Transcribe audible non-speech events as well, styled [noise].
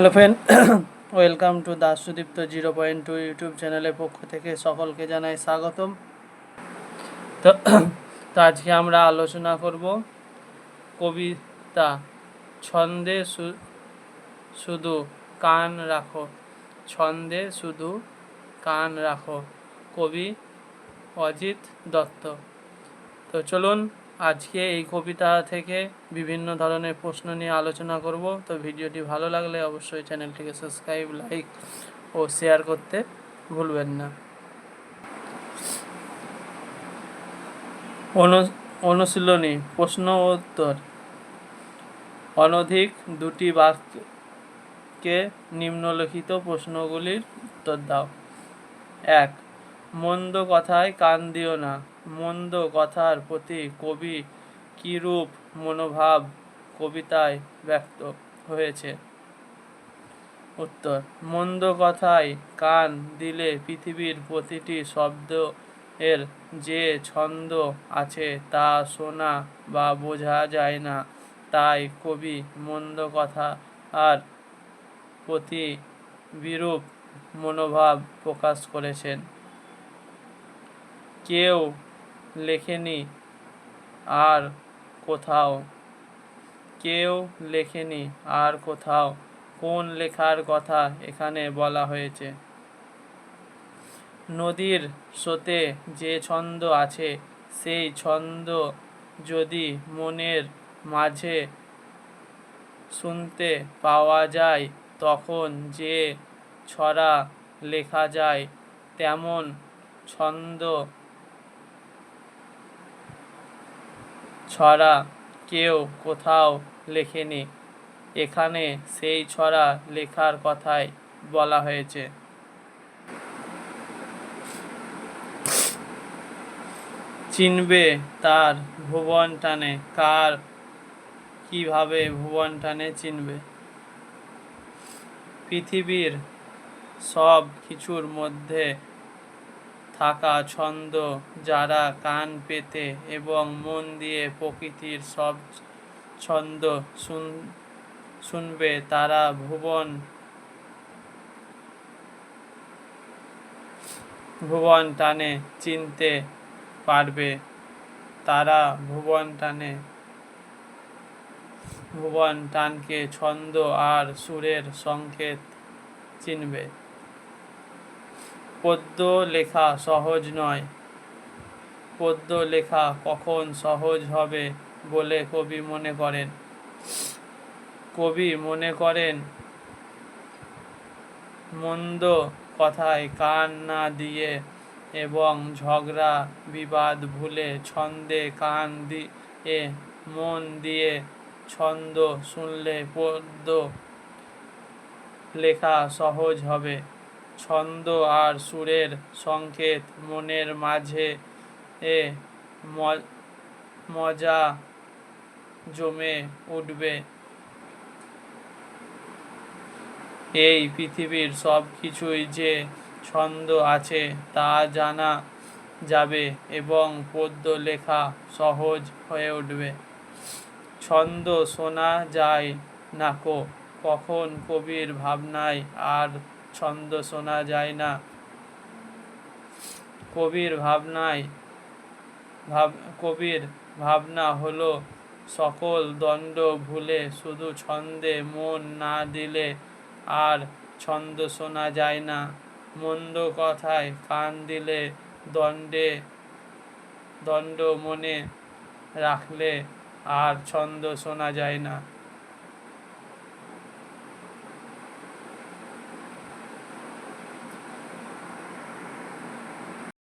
Hello friend, [clears throat] welcome to Das Sudipta zero point two YouTube চ্যানেলের পক্ষ থেকে সকলকে জানাই স্বাগতম। তো [clears throat] তো আজকে আমরা আলোচনা করব কবিতা ছন্দে শুধু কান রাখো, ছন্দে শুধু কান রাখো, কবি অজিত দত্ত। তো চলুন আজকে এই কবিতা থেকে বিভিন্ন ধরনের প্রশ্ন নিয়ে আলোচনা করব। তো ভিডিওটি ভালো লাগলে অবশ্যই চ্যানেলটিকে সাবস্ক্রাইব, লাইক ও শেয়ার করতে ভুলবেন না। অনু- অনুশীলনী, প্রশ্ন উত্তর। অনধিক দুটি বাক্যে নিম্নলিখিত প্রশ্নগুলির উত্তর দাও। এক, মন্দ কথায় কান দিও না। মন্দ কথার প্রতি কবি কিরূপ মনোভাব কবিতায় ব্যক্ত হয়েছে? উত্তর, মন্দ কথায় কান দিলে পৃথিবীর প্রতিটি শব্দ এর যে ছন্দ আছে তা শোনা বা বোঝা যায় না। তাই কবি মন্দ কথা আর প্রতি বিরূপ মনোভাব প্রকাশ করেছেন। কেউ লেখেনি। আর কোথাও? কেউ লেখেনি। আর কোথাও? কোন লেখার কথা এখানে বলা হয়েছে? নদীর স্রোতে যে ছন্দ আছে, সেই ছন্দ যদি মনের মাঝে শুনতে পাওয়া যায়, তখন যে ছড়া লেখা যায়, তেমন ছন্দ ছড়া কেউ কোথাও লেখেনি। এখানে সেই ছড়া লেখার কথাই বলা হয়েছে। চিনবে তার ভুবন টানে। কার কীভাবে ভুবন টানে চিনবে? পৃথিবীর সব কিছুর মধ্যে থাকা ছন্দ যারা কান পেতে এবং মন দিয়ে প্রকৃতির সব ছন্দ শুন, শুনবে, তারা ভুবন ভুবন টানে চিনতে পারবে। তারা ভুবন টানে, ভুবন টানকে ছন্দ আর সুরের সংকেত চিনবে। পদ্য লেখা সহজ নয়। পদ্য লেখা কখন সহজ হবে বলে কবি মনে করেন? কবি মনে করেন, মন্দ কথায় কান না দিয়ে এবং ঝগড়া, বিবাদ, ভুলে ছন্দে কান দিয়ে, মন দিয়ে ছন্দ শুনলে পদ্য লেখা সহজ হবে। ছন্দ আর সুরের সংকেত মনের মাঝে এ মজা জমে উঠবে। এই পৃথিবীর সব কিছুই যে ছন্দ আছে তা জানা যাবে এবং পদ্য লেখা সহজ হয়ে উঠবে। ছন্দ শোনা যায় নাকো কখন কবির ভাবনায় আর ছন্দ শোনা যায় না। কবির ভাবনায় ভাব, কবির ভাবনা হলো সকল দণ্ড ভুলে শুধু ছন্দে মন না দিলে আর ছন্দ শোনা যায় না। মন্দ কথায় কান দিলে দণ্ডে দণ্ড মনে রাখলে আর ছন্দ শোনা যায় না।